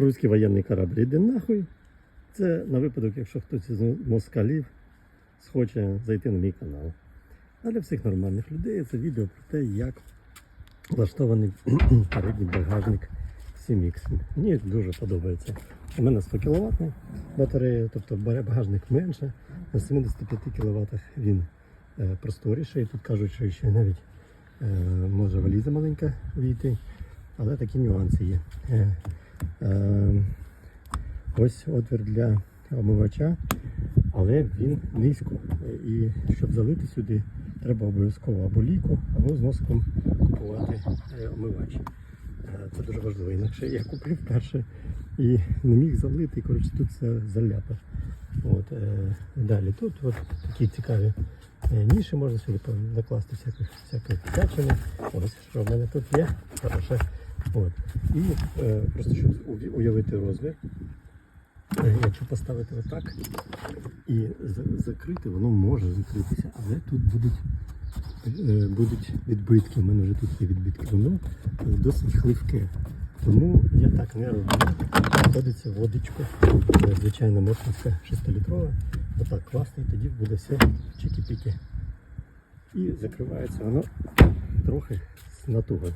руський воєнний корабль йде нахуй. Це на випадок, якщо хтось з москалів схоче зайти на мій канал. А для всіх нормальних людей це відео про те, як влаштований передній багажник 7X. Мені дуже подобається. У мене 100 кВт батарея, тобто багажник менше. На 75 кВт він е, просторіший. Тут кажуть, що ще навіть е, може валіза маленька війти, але такі нюанси є. Е, ось отвір для омивача, але він низько. І щоб залити сюди, треба обов'язково або ліку, або з носиком купувати е, омивач. Е, Це дуже важливо. Інакше я купив перше і не міг залити, і коротше тут все заляпав. От, е, далі тут от такі цікаві ніші, можна сюди накласти всяких всякої всячини. Ось що в мене тут є. Хороше. От. І е, просто щоб уявити розмір. Е, Якщо поставити отак і за- закрити, воно може закритися, але тут будуть, е, будуть відбитки. У мене вже тут є відбитки. Воно досить хливке. Тому я так не роблю. Входиться водичку, е, звичайно, морфінська 6-літрова. Отак класно, і тоді буде все чики-піки. І закривається воно трохи з натугою.